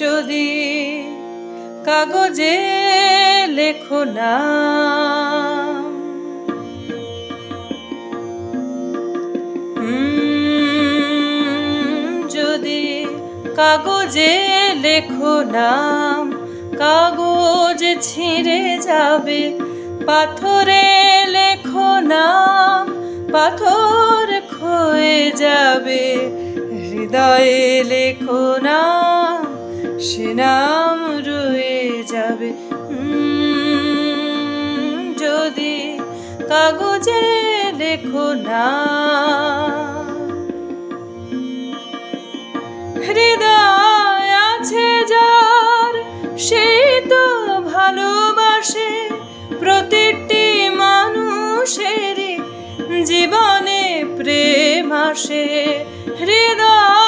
যদি কাগজে লেখো না। যদি কাগজে লেখো নাম কাগজ ছিঁড়ে যাবে, পাথরে লেখো নাম পাথর ক্ষয়ে যাবে, হৃদয়ে লেখো নাম সে নাম রয়ে যাবে। যদি কাগজে লেখো না। হৃদয় আছে যার, সেই তো ভালোবাসে প্রতিটি মানুষেরই। জীবনে প্রেম আসে, হৃদয়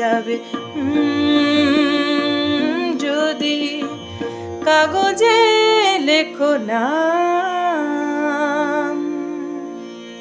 যাবে। যদি কাগজে লেখো না।